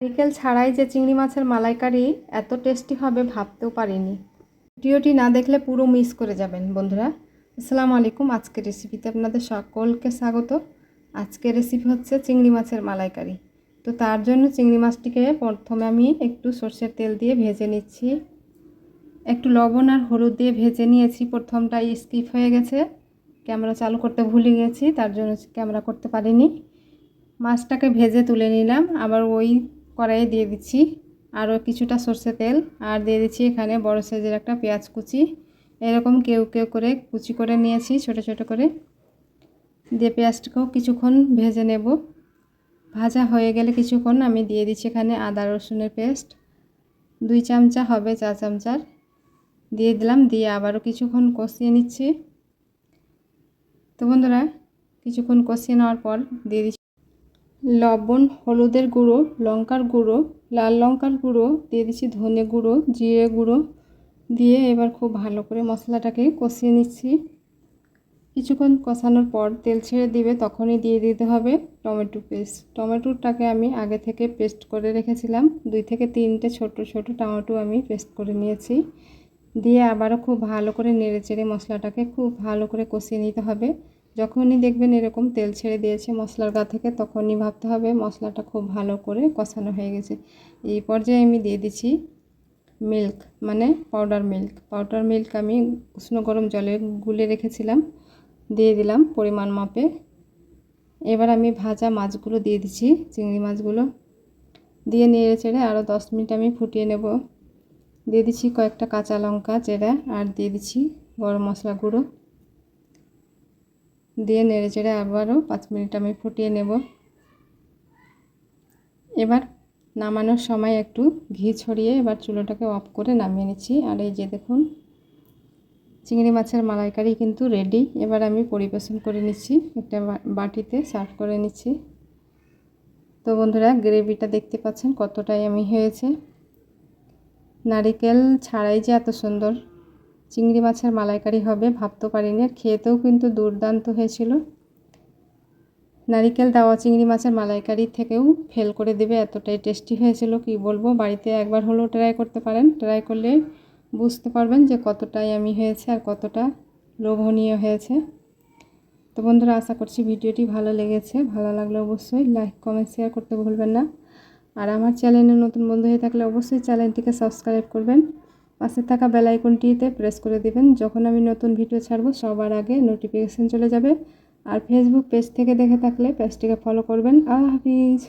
নারিকেল ছাড়াই যে চিংড়ি মাছের মালাইকারি এত টেস্টি হবে ভাবতেও পারিনি। ভিডিওটি না দেখলে পুরো মিস করে যাবেন, বন্ধুরা। আসসালামু আলাইকুম, আজকের রেসিপিতে আপনাদের সকলকে স্বাগত। আজকের রেসিপি হচ্ছে চিংড়ি মাছের মালাইকারি। তো তার জন্য চিংড়ি মাছটিকে প্রথমে আমি একটু সর্ষের তেল দিয়ে ভেজে নিচ্ছি। একটু লবণ আর হলুদ দিয়ে ভেজে নিয়েছি। প্রথমটা স্কিপ হয়ে গেছে। ক্যামেরা চালু করতে ভুলে গেছি, তার জন্য ক্যামেরা করতে পারিনি। মাছটাকে ভেজে তুলে নিলাম। আবার ওই কড়াইয়ে দিয়ে দিচ্ছি। আরও কিছুটা সর্ষে তেল আর দিয়ে দিচ্ছি এখানে বড় সাইজের একটা পেঁয়াজ কুচি। এরকম কেউ কেউ করে কুচি করে নিয়েছি ছোট ছোট করে। দিয়ে পেঁয়াজটাকেও কিছুক্ষণ ভেজে নেব। ভাজা হয়ে গেলে কিছুক্ষণ আমি দিয়ে দিচ্ছি এখানে আদা রসুনের পেস্ট। দুই চামচা হবে চা চামচার। দিয়ে দিলাম, দিয়ে আবারও কিছুক্ষণ কষিয়ে নিচ্ছি। তো বন্ধুরা, কিছুক্ষণ কষিয়ে নেওয়ার পর দিয়ে দিচ্ছি লবণ, হলুদের গুঁড়ো, লঙ্কার গুঁড়ো, লাল লঙ্কার গুঁড়ো, দিয়ে দিচ্ছি ধনে গুঁড়ো, জিরে গুঁড়ো, দিয়ে এবার খুব ভালো করে মশলাটাকে কষিয়ে নিচ্ছি। কিছুক্ষণ কষানোর পর তেল ছেড়ে দিবে, তখনই দিয়ে দিতে হবে টমেটো পেস্ট। টমেটোটাকে আমি আগে থেকে পেস্ট করে রেখেছিলাম। দুই থেকে তিনটে ছোট ছোট টমেটো আমি পেস্ট করে নিয়েছি। দিয়ে আবারও খুব ভালো করে নেড়ে চেড়ে মশলাটাকে খুব ভালো করে কষিয়ে নিতে হবে। যখনই দেখবেন এরকম তেল ছেড়ে দিয়েছে মশলার গা থেকে, তখনই ভাবতে হবে মশলাটা খুব ভালো করে কষানো হয়ে গেছে। এই পর্যায়ে আমি দিয়ে দিচ্ছি মিল্ক মানে পাউডার মিল্ক। পাউডার মিল্ক আমি উষ্ণ গরম জলে গুলে রেখেছিলাম, দিয়ে দিলাম পরিমাণ মাপে। এবার আমি ভাজা মাছগুলো দিয়ে দিচ্ছি, চিংড়ি মাছগুলো। দিয়ে নেড়ে চেড়ে আরও দশ মিনিট আমি ফুটিয়ে নেব। দিয়ে দিচ্ছি কয়েকটা কাঁচা লঙ্কা, চেরা, আর দিয়ে দিচ্ছি গরম মশলা গুঁড়ো। দিয়ে নেড়ে চেড়ে আবারও পাঁচ মিনিট আমি ফুটিয়ে নেব। এবার নামানোর সময় একটু ঘি ছড়িয়ে এবার চুলোটাকে অফ করে নামিয়ে নিচ্ছি। আর এই যে দেখুন, চিংড়ি মাছের মালাইকারি কিন্তু রেডি এবার আমি পরিবেশন করে নিচ্ছি, একটা বাটিতে সার্ভ করে নিচ্ছি। তো বন্ধুরা গ্রেভিটা দেখতে পাচ্ছেন কতটাই আমি হয়েছে। নারিকেল ছাড়াই যে এত সুন্দর। চিংড়ি মাছের মালাইকারি হবে, ভাবতে পারিনি। আর খেতেও কিন্তু দুর্দান্ত হয়েছিল। নারিকেল দেওয়া চিংড়ি মাছের মালাইকারি থেকেও ফেল করে দেবে, এতটাই টেস্টি হয়েছিল কি বলব? বাড়িতে একবার হলেও ট্রাই করতে পারেন। ট্রাই করলে বুঝতে পারবেন যে কতটাই আমি হয়েছে আর কতটা লোভনীয় হয়েছে। তো বন্ধুরা, আশা করছি ভিডিওটি ভালো লেগেছে। ভালো লাগলে অবশ্যই লাইক কমেন্ট শেয়ার করতে ভুলবেন না। আর আমার চ্যানেলে নতুন বন্ধু হয়ে থাকলে অবশ্যই চ্যানেলটিকে সাবস্ক্রাইব করবেন। পাশে থাকা বেল আইকনটিতে প্রেস করে দিবেন। যখন আমি নতুন ভিডিও ছাড়ব, সবার আগে নোটিফিকেশান চলে যাবে। আর ফেসবুক পেজ থেকে দেখে থাকলে পেজটিকে ফলো করবেন। আল্লাহ হাফিজ।